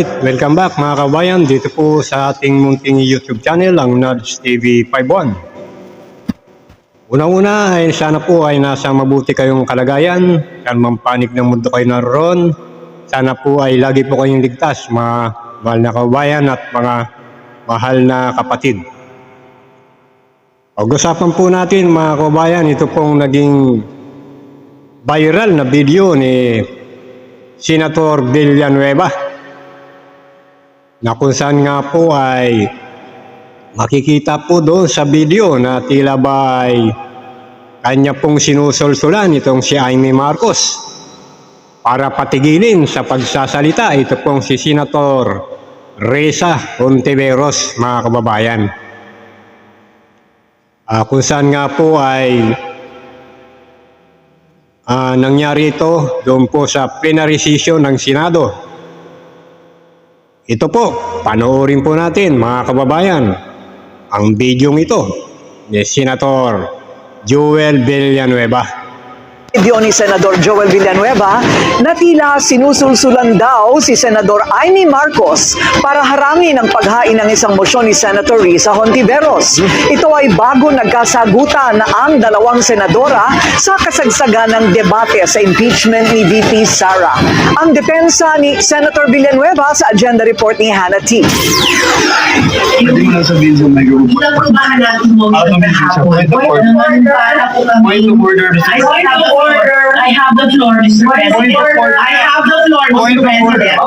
Alright, welcome back mga kabayan dito po sa ating munting YouTube channel, ang Nerds TV 51. Unang-una ay sana po ay nasa mabuti kayong kalagayan, kalmang panig ng mundo kayo naroon. Sana po ay lagi po kayong ligtas mga mahal na kabayan at mga mahal na kapatid. Pag-usapan po natin mga kabayan, ito pong naging viral na video ni Senator Villanueva na kung saan nga po ay makikita po doon sa video na tila ba ay kanya pong sinusulsulan itong si Amy Marcos para patigilin sa pagsasalita ito pong si Senator Reza Ontiveros mga kababayan. Ah, kung saan nga po ay ah, nangyari ito doon po sa plenary session ng Senado ito po, panoorin po natin mga kababayan ang bidyong ito ni Senator Joel Villanueva. Video ni Senador Joel Villanueva na tila sinusulsulan daw si Senador Amy Marcos para harangin ang paghain ng isang mosyon ni Senator Risa Hontiveros. Ito ay bago nagkasagutan na ang dalawang senadora sa kasagsagan ng debate sa impeachment ni VP Sara. Ang depensa ni Senator Villanueva sa agenda report ni Hannah T. Pwede mo na sabihin sa microphone. Pinapuntahan natin mo Out of ng meeting, hapon. point of order. Point of order, Mr. I have the order. I have the floor, Mr. President. I have the floor, Mr. President.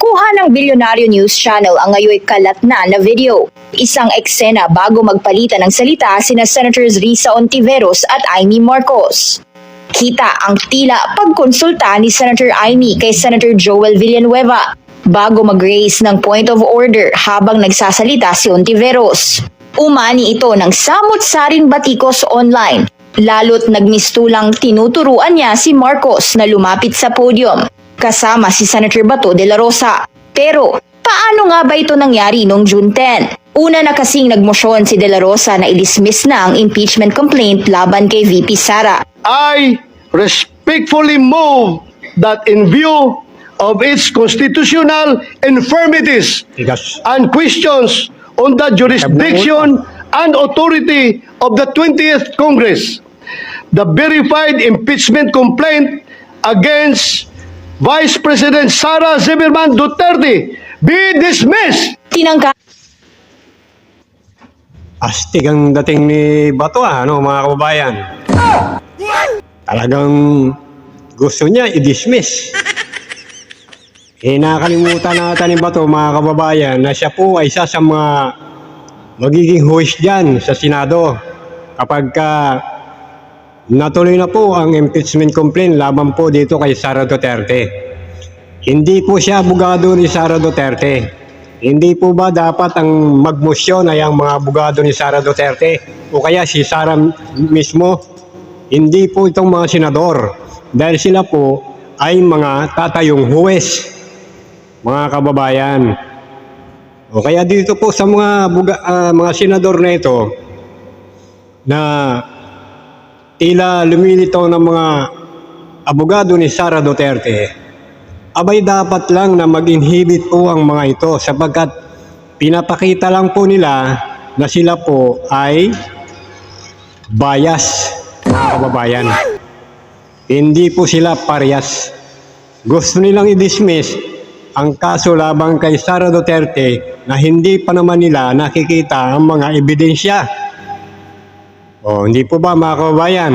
Kuha ng Bilyonaryo News Channel ang ngayon kalat na na video. Isang eksena bago magpalitan ng salita sina Senators Risa Ontiveros at Amy Marcos. Kita ang tila pagkonsulta ni Senator Amy kay Senator Joel Villanueva bago mag-raise ng point of order habang nagsasalita si Ontiveros. Umani ito ng samot-saring batikos online lalo't nagmistulang tinuturuan niya si Marcos na lumapit sa podium kasama si Senator Bato de la Rosa. Pero paano nga ba ito nangyari noong June 10? Una na kasing nagmosyon si de la Rosa na i-dismiss na ang impeachment complaint laban kay VP Sara. I respectfully move that in view of its constitutional infirmities and questions on the jurisdiction and authority of the 20th Congress, the verified impeachment complaint against Vice President Sara Zimmerman Duterte be dismissed. Tinangka Astig ang dating ni Bato ah, ano, mga kababayan. Talagang gusto niya i-dismiss. Eh, nakalimutan natin ni Bato, mga kababayan, na siya po ay isa sa mga magiging host dyan sa Senado kapag ka natuloy na po ang impeachment complaint laban po dito kay Sara Duterte. Hindi po siya abogado ni Sara Duterte. Hindi po ba dapat ang magmosyon ay ang mga abogado ni Sara Duterte o kaya si Sara mismo? Hindi po itong mga senador dahil sila po ay mga tatayong huwes, mga kababayan. O kaya dito po sa mga buga, ah, mga senador na ito na tila lumilitaw ng mga abogado ni Sara Duterte, abay dapat lang na mag-inhibit po ang mga ito sapagkat pinapakita lang po nila na sila po ay bias, mga kababayan. Hindi po sila parehas. Gusto nilang i-dismiss ang kaso labang kay Sara Duterte na hindi pa naman nila nakikita ang mga ebidensya. O, hindi po ba mga kababayan?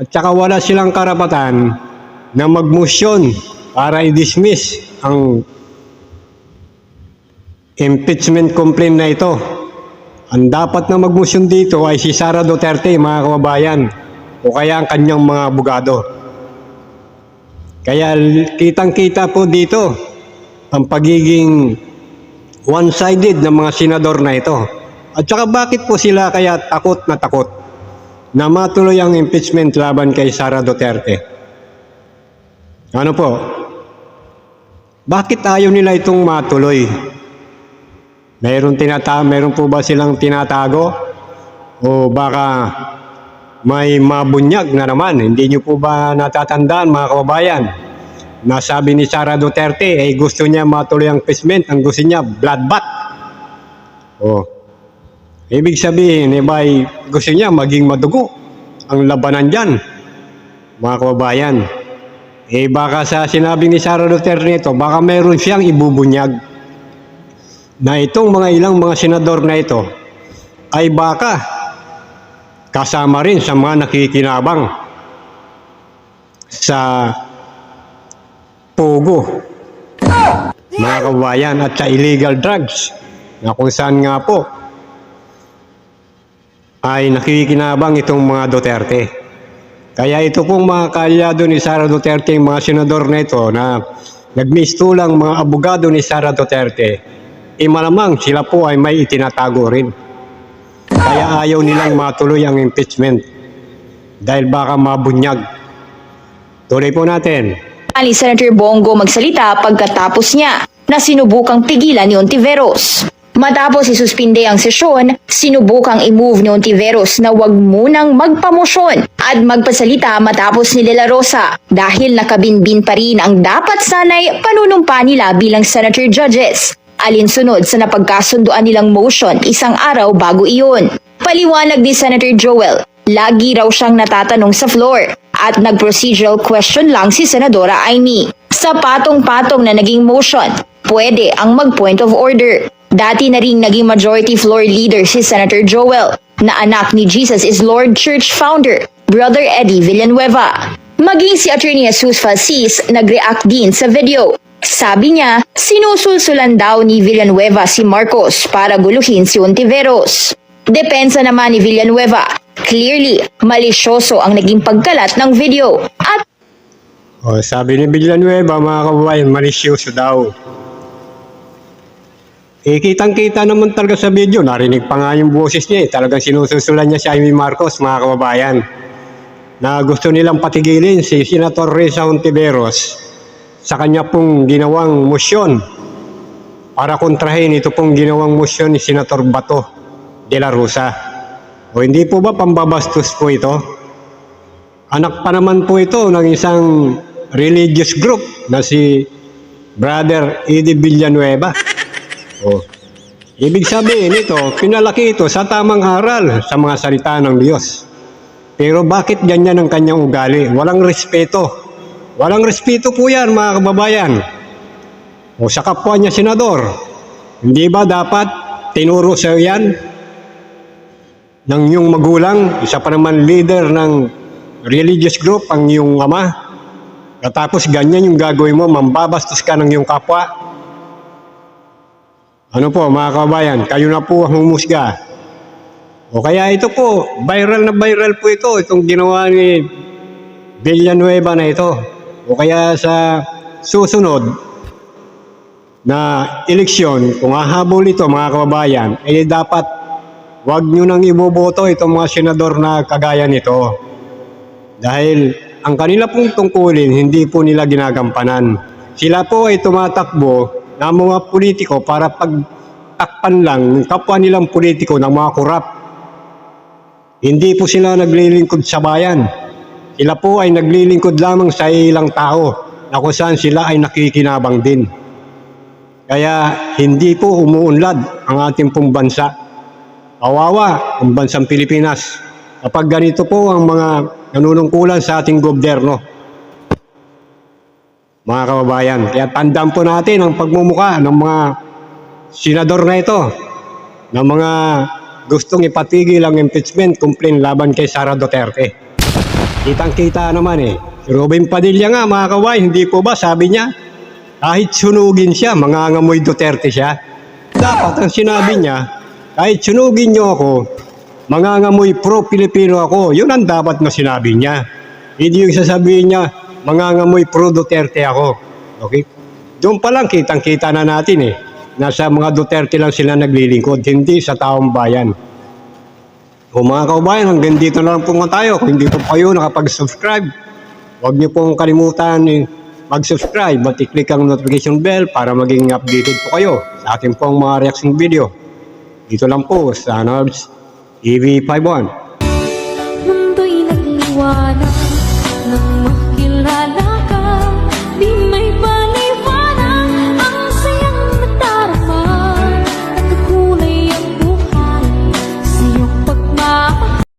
At saka wala silang karapatan na magmosyon para i-dismiss ang impeachment complaint na ito. Ang dapat na magmosyon dito ay si Sara Duterte, mga kababayan, o kaya ang kanyang mga abogado. Kaya kitang-kita po dito ang pagiging one-sided ng mga senador na ito. At saka bakit po sila kaya takot na takot na matuloy ang impeachment laban kay Sara Duterte? Ano po? Bakit ayaw nila itong matuloy? Mayroon tinata mayroon po ba silang tinatago? O baka may mabunyag na naman? Hindi niyo po ba natatandaan mga kababayan? nasabi ni Sara Duterte ay gusto niya matuloy ang impeachment, ang gusto niya bloodbath. Oh. Ibig sabihin, eh, bay, gusto niya maging madugo ang labanan dyan, mga kababayan. Eh baka sa sinabi ni Sara Duterte nito, baka mayroon siyang ibubunyag na itong mga ilang mga senador na ito ay baka kasama rin sa mga nakikinabang sa pogo mga kababayan at sa illegal drugs na kung saan nga po ay nakikinabang itong mga Duterte. Kaya ito pong mga kalyado ni Sara Duterte, yung mga senador na ito na nagmistulang mga abogado ni Sara Duterte, eh malamang sila po ay may itinatago rin. Kaya ayaw nilang matuloy ang impeachment dahil baka mabunyag. Tuloy po natin. ni Senator Bongo magsalita pagkatapos niya na sinubukang pigilan ni Ontiveros. Matapos isuspinde ang sesyon, sinubukang i-move ni Ontiveros na wag munang magpamosyon at magpasalita matapos ni De La Rosa dahil nakabinbin pa rin ang dapat sanay panunumpa nila bilang senator judges. Alinsunod sa napagkasunduan nilang motion isang araw bago iyon. Paliwanag ni Senator Joel, lagi raw siyang natatanong sa floor at nag-procedural question lang si Senadora Aimee. Sa patong-patong na naging motion, pwede ang mag-point of order. Dati na rin naging majority floor leader si Senator Joel, na anak ni Jesus is Lord Church founder, Brother Eddie Villanueva. Maging si Attorney Jesus Falsis nag-react din sa video. Sabi niya, sinusulsulan daw ni Villanueva si Marcos para guluhin si Ontiveros. Depensa naman ni Villanueva, clearly, malisyoso ang naging pagkalat ng video at O, sabi ni Villanueva, mga kababayan, malisyoso daw. Eh, kitang-kita naman talaga sa video. Narinig pa nga yung boses niya eh. Talagang sinususulan niya si Amy Marcos, mga kababayan. Na gusto nilang patigilin si Senator Reza Ontiveros sa kanya pong ginawang motion para kontrahin ito pong ginawang motion ni Senator Bato de la Rosa. O hindi po ba pambabastos po ito? Anak pa naman po ito ng isang religious group na si Brother Eddie Villanueva. Oh. Ibig sabihin ito, pinalaki ito sa tamang aral sa mga salita ng Diyos. Pero bakit ganyan ang kanyang ugali? Walang respeto. Walang respeto po yan mga kababayan. O sa kapwa niya senador, hindi ba dapat tinuro sa yan ng iyong magulang, isa pa naman leader ng religious group ang iyong ama. Katapos ganyan yung gagawin mo, mambabastos ka ng iyong kapwa. Ano po mga kababayan, kayo na po ang humusga. O kaya ito po, viral na viral po ito, itong ginawa ni Villanueva na ito. O kaya sa susunod na eleksyon, kung hahabol ito mga kababayan, eh dapat wag nyo nang iboboto itong mga senador na kagaya nito. Dahil ang kanila pong tungkulin, hindi po nila ginagampanan. Sila po ay tumatakbo ng mga politiko para pagtakpan lang ng kapwa nilang politiko ng mga kurap. Hindi po sila naglilingkod sa bayan. Sila po ay naglilingkod lamang sa ilang tao na kung saan sila ay nakikinabang din. Kaya hindi po umuunlad ang ating pong. Kawawa ang bansang Pilipinas. Kapag ganito po ang mga nanunungkulan sa ating gobyerno. Mga kababayan, kaya tandaan po natin ang pagmumuka ng mga senador na ito, ng mga gustong ipatigil ang impeachment complaint laban kay Sara Duterte. Kitang-kita naman eh. Si Robin Padilla nga, mga kababayan, hindi po ba sabi niya, kahit sunugin siya, mangangamoy Duterte siya. Dapat ang sinabi niya, kahit sunugin niyo ako, mangangamoy pro-Pilipino ako. Yun ang dapat na sinabi niya. Hindi yung sasabihin niya, mangangamoy pro-Duterte ako. Okay? Doon pa lang kitang-kita na natin eh. Nasa mga Duterte lang sila naglilingkod, hindi sa taong bayan. O mga kaubayan, hanggang dito na lang po nga tayo. Kung hindi po kayo nakapag-subscribe, huwag niyo pong kalimutan eh, mag-subscribe at i-click ang notification bell para maging updated po kayo sa ating pong mga reaction video. Dito lang po sa Narbs TV 51. Mundo'y nagliwanag